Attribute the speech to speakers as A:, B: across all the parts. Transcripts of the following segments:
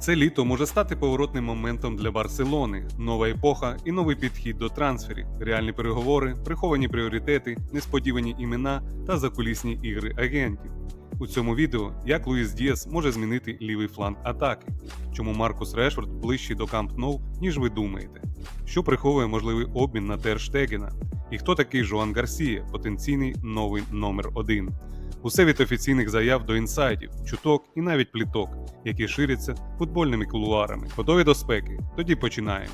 A: Це літо може стати поворотним моментом для Барселони, нова епоха і новий підхід до трансферів, реальні переговори, приховані пріоритети, несподівані імена та закулісні ігри агентів. У цьому відео як Луїс Діас може змінити лівий фланг атаки, чому Маркус Решфорд ближчий до Камп Ноу, ніж ви думаєте, що приховує можливий обмін на Терштегена, і хто такий Жоан Гарсія, потенційний новий номер один. Усе від офіційних заяв до інсайдів, чуток і навіть пліток, які ширяться футбольними кулуарами. Готові до спеки? Тоді починаємо.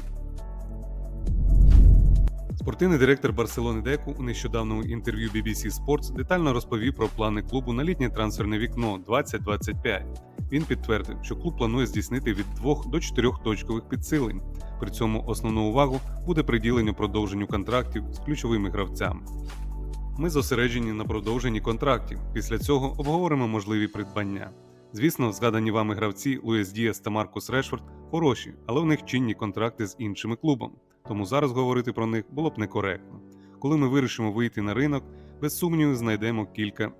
A: Спортивний директор Барселони Деку у нещодавньому інтерв'ю BBC Sports детально розповів про плани клубу на літнє трансферне вікно 2025. Він підтвердив, що клуб планує здійснити від 2 до 4 точкових підсилень. При цьому основну увагу буде приділено продовженню контрактів з ключовими гравцями. Ми зосереджені на продовженні контрактів. Після цього обговоримо можливі придбання. Звісно, згадані вами гравці Луїс Діас та Маркус Решфорд хороші, але у них чинні контракти з іншими клубами, тому зараз говорити про них було б некоректно. Коли ми вирішимо вийти на ринок, без сумніву знайдемо кілька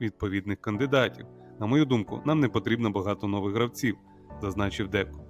A: відповідних кандидатів. На мою думку, нам не потрібно багато нових гравців, зазначив Деко.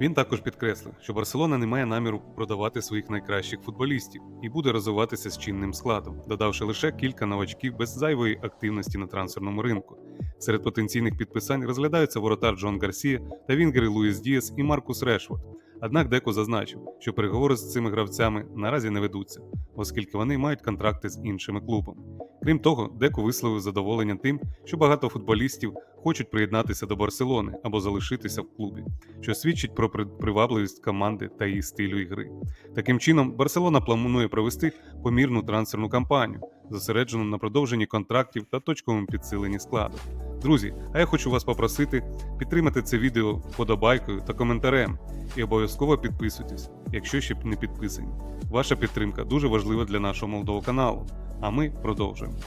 A: Він також підкреслив, що Барселона не має наміру продавати своїх найкращих футболістів і буде розвиватися з чинним складом, додавши лише кілька новачків без зайвої активності на трансферному ринку. Серед потенційних підписань розглядаються воротар Джон Гарсія та вінгери Луїс Діас і Маркус Решфорд. Однак Деко зазначив, що переговори з цими гравцями наразі не ведуться, оскільки вони мають контракти з іншими клубами. Крім того, Деко висловив задоволення тим, що багато футболістів хочуть приєднатися до Барселони або залишитися в клубі, що свідчить про привабливість команди та її стилю ігри. Таким чином, Барселона планує провести помірну трансферну кампанію, зосереджену на продовженні контрактів та точковому підсиленні складу. Друзі, а я хочу вас попросити підтримати це відео вподобайкою та коментарем і обов'язково підписуйтесь, якщо ще не підписані. Ваша підтримка дуже важлива для нашого молодого каналу. А ми продовжуємо.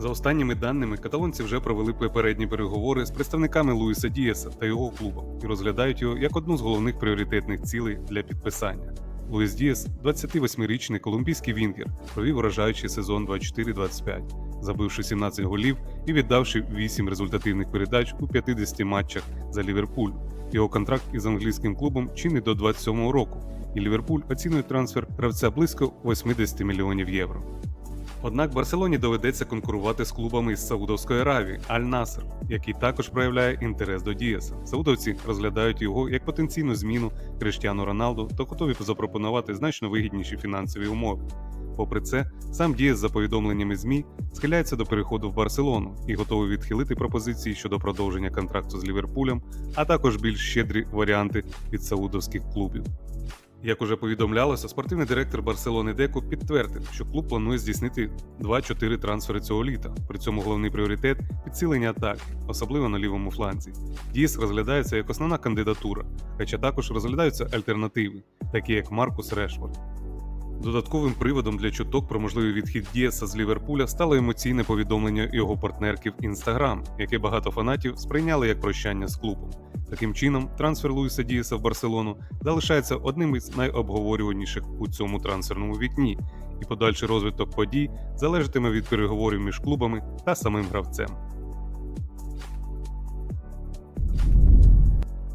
A: За останніми даними, каталонці вже провели попередні переговори з представниками Луїса Дієса та його клубом і розглядають його як одну з головних пріоритетних цілей для підписання. Луїс Дієс, 28-річний колумбійський вінгер, провів вражаючий сезон 24-25, забивши 17 голів і віддавши 8 результативних передач у 50 матчах за Ліверпуль. Його контракт із англійським клубом чинить до 27-го року, і Ліверпуль оцінює трансфер гравця близько 80 мільйонів євро. Однак Барселоні доведеться конкурувати з клубами із Саудовської Аравії Аль-Наср, який також проявляє інтерес до Дієса. Саудовці розглядають його як потенційну зміну Криштіану Роналду та готові запропонувати значно вигідніші фінансові умови. Попри це, сам Дієс за повідомленнями ЗМІ схиляється до переходу в Барселону і готовий відхилити пропозиції щодо продовження контракту з Ліверпулем, а також більш щедрі варіанти від саудовських клубів. Як уже повідомлялося, спортивний директор Барселони Деко підтвердив, що клуб планує здійснити 2-4 трансфери цього літа. При цьому головний пріоритет підсилення атаки, особливо на лівому фланзі. Діс розглядається як основна кандидатура, хоча також розглядаються альтернативи, такі як Маркус Решфорд. Додатковим приводом для чуток про можливий відхід Дієса з Ліверпуля стало емоційне повідомлення його партнерки в Інстаграм, яке багато фанатів сприйняли як прощання з клубом. Таким чином, трансфер Луїса Дієса в Барселону залишається одним із найобговорюваніших у цьому трансферному вікні, і подальший розвиток подій залежатиме від переговорів між клубами та самим гравцем.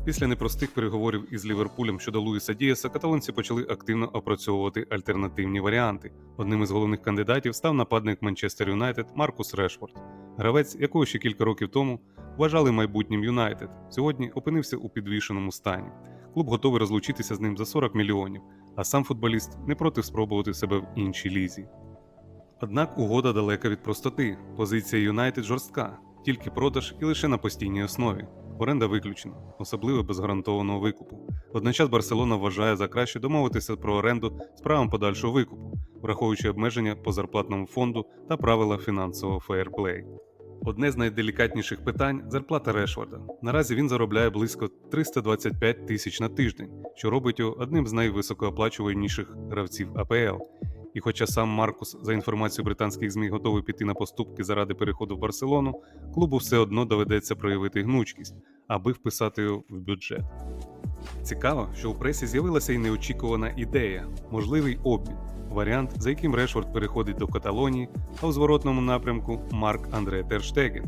A: Після непростих переговорів із Ліверпулем щодо Луїса Дієса, каталонці почали активно опрацьовувати альтернативні варіанти. Одним із головних кандидатів став нападник Манчестер Юнайтед Маркус Решфорд, гравець, якого ще кілька років тому вважали майбутнім Юнайтед. Сьогодні опинився у підвішеному стані. Клуб готовий розлучитися з ним за 40 мільйонів, а сам футболіст не проти спробувати себе в іншій лізі. Однак угода далека від простоти. Позиція Юнайтед жорстка, тільки продаж і лише на постійній основі. Оренда виключена, особливо без гарантованого викупу. Водночас Барселона вважає за краще домовитися про оренду з правом подальшого викупу, враховуючи обмеження по зарплатному фонду та правила фінансового фейерплей. Одне з найделікатніших питань зарплата Решфорда. Наразі він заробляє близько 325 тисяч на тиждень, що робить його одним з найвисокооплачуваніших гравців АПЛ. І хоча сам Маркус, за інформацією британських ЗМІ, готовий піти на поступки заради переходу в Барселону, клубу все одно доведеться проявити гнучкість, аби вписати його в бюджет. Цікаво, що у пресі з'явилася і неочікувана ідея можливий обмін, варіант, за яким Решфорд переходить до Каталонії, а у зворотному напрямку Марк Андре Терштеген.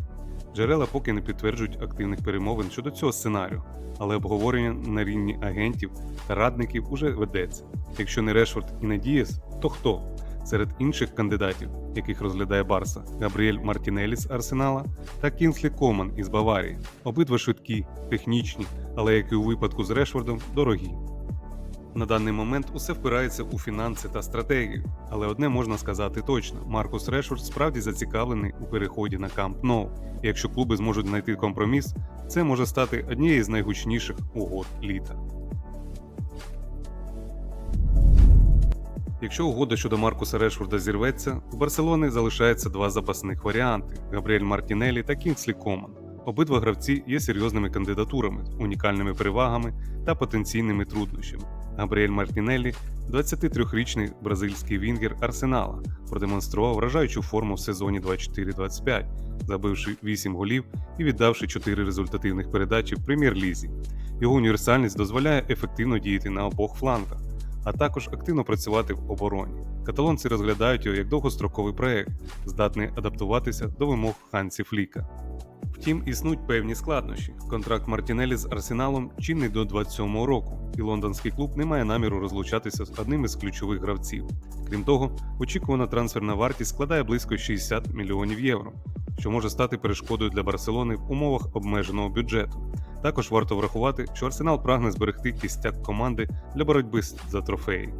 A: Джерела поки не підтверджують активних перемовин щодо цього сценарію, але обговорення на рівні агентів та радників уже ведеться. Якщо не Решфорд і не Дієс, то хто? Серед інших кандидатів, яких розглядає Барса, Габріель Мартінелі з Арсенала та Кінслі Коман із Баварії. Обидва швидкі, технічні, але як і у випадку з Решфордом, дорогі. На даний момент усе впирається у фінанси та стратегію, але одне можна сказати точно: Маркус Решфорд справді зацікавлений у переході на Камп Ноу. Якщо клуби зможуть знайти компроміс, це може стати однією з найгучніших угод літа. Якщо угода щодо Маркуса Решфорда зірветься, у Барселони залишається два запасних варіанти: Габріель Мартінелі та Кінгслі Коман. Обидва гравці є серйозними кандидатурами, унікальними перевагами та потенційними труднощами. Габріель Мартінеллі, 23-річний бразильський вінгер Арсенала, продемонстрував вражаючу форму в сезоні 24-25, забивши 8 голів і віддавши 4 результативних передачі в прем'єр-лізі. Його універсальність дозволяє ефективно діяти на обох флангах, а також активно працювати в обороні. Каталонці розглядають його як довгостроковий проект, здатний адаптуватися до вимог Хансі Фліка. Втім, існують певні складнощі. Контракт Мартінелі з Арсеналом чинний до 27-го року, і лондонський клуб не має наміру розлучатися з одним із ключових гравців. Крім того, очікувана трансферна вартість складає близько 60 мільйонів євро, що може стати перешкодою для Барселони в умовах обмеженого бюджету. Також варто врахувати, що Арсенал прагне зберегти кістяк команди для боротьби за трофеї.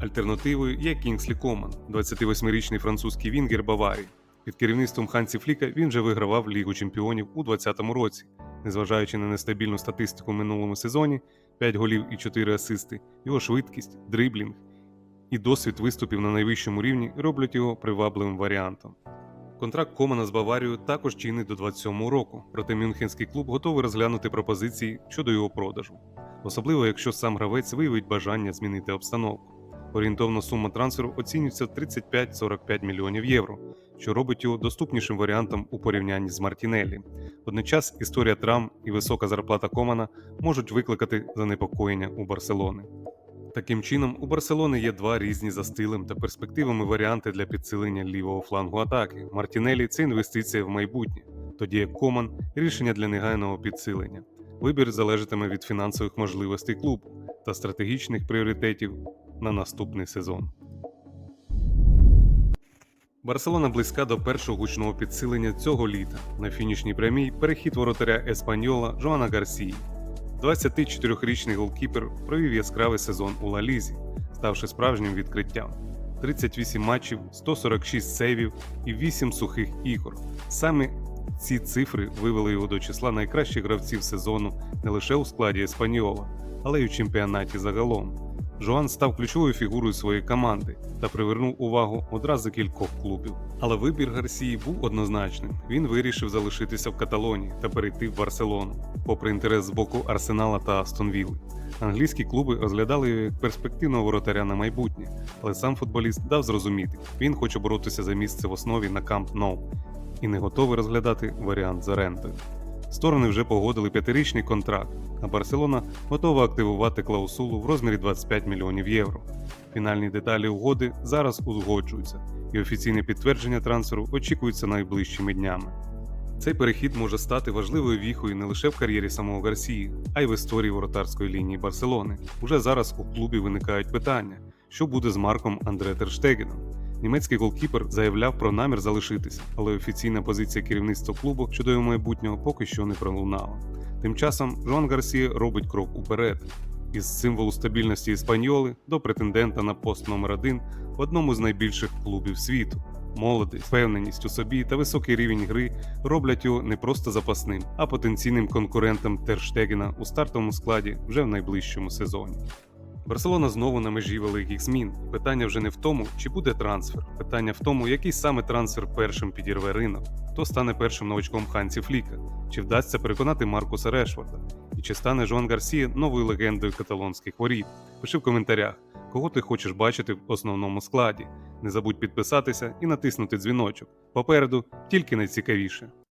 A: Альтернативою є Кінгслі Коман, 28-річний французький вінгер Баварії. Під керівництвом Хансі Фліка він вже вигравав Лігу чемпіонів у 2020 році. Незважаючи на нестабільну статистику в минулому сезоні, 5 голів і 4 асисти, його швидкість, дриблінг і досвід виступів на найвищому рівні роблять його привабливим варіантом. Контракт Комана з Баварією також чинний до 27 року, проте Мюнхенський клуб готовий розглянути пропозиції щодо його продажу, особливо якщо сам гравець виявить бажання змінити обстановку. Орієнтовна сума трансферу оцінюється в 35-45 мільйонів євро, що робить його доступнішим варіантом у порівнянні з Мартінеллі. Водночас історія травм і висока зарплата Комана можуть викликати занепокоєння у Барселони. Таким чином, у Барселони є два різні за стилем та перспективами варіанти для підсилення лівого флангу атаки. Мартінелі це інвестиція в майбутнє, тоді як Коман рішення для негайного підсилення. Вибір залежатиме від фінансових можливостей клубу та стратегічних пріоритетів на наступний сезон. Барселона близька до першого гучного підсилення цього літа. На фінішній прямій перехід воротаря Еспаньола Жоана Гарсії. 24-річний голкіпер провів яскравий сезон у Ла Лізі, ставши справжнім відкриттям. 38 матчів, 146 сейвів і 8 сухих ігор. Саме ці цифри вивели його до числа найкращих гравців сезону не лише у складі Еспаньола, але й у чемпіонаті загалом. Жоан став ключовою фігурою своєї команди та привернув увагу одразу кількох клубів. Але вибір Гарсії був однозначним. Він вирішив залишитися в Каталонії та перейти в Барселону, попри інтерес з боку Арсенала та Астон Вілли. Англійські клуби розглядали його як перспективного воротаря на майбутнє, але сам футболіст дав зрозуміти, він хоче боротися за місце в основі на Камп Ноу і не готовий розглядати варіант з орендою. Сторони вже погодили п'ятирічний контракт, а Барселона готова активувати клаусулу в розмірі 25 мільйонів євро. Фінальні деталі угоди зараз узгоджуються, і офіційне підтвердження трансферу очікується найближчими днями. Цей перехід може стати важливою віхою не лише в кар'єрі самого Гарсії, а й в історії воротарської лінії Барселони. Уже зараз у клубі виникають питання, що буде з Марком Андре Терштегеном. Німецький голкіпер заявляв про намір залишитися, але офіційна позиція керівництва клубу щодо його майбутнього поки що не пролунала. Тим часом Жоан Гарсія робить крок уперед із символу стабільності іспаньоли до претендента на пост номер 1 в одному з найбільших клубів світу. Молодість, впевненість у собі та високий рівень гри роблять його не просто запасним, а потенційним конкурентом Терштегена у стартовому складі вже в найближчому сезоні. Барселона знову на межі великих змін. Питання вже не в тому, чи буде трансфер. Питання в тому, який саме трансфер першим підірве ринок, хто стане першим новачком Хансі Фліка, чи вдасться переконати Маркуса Решфорда, і чи стане Жоан Гарсія новою легендою каталонських воріт. Пиши в коментарях, кого ти хочеш бачити в основному складі. Не забудь підписатися і натиснути дзвіночок. Попереду тільки найцікавіше.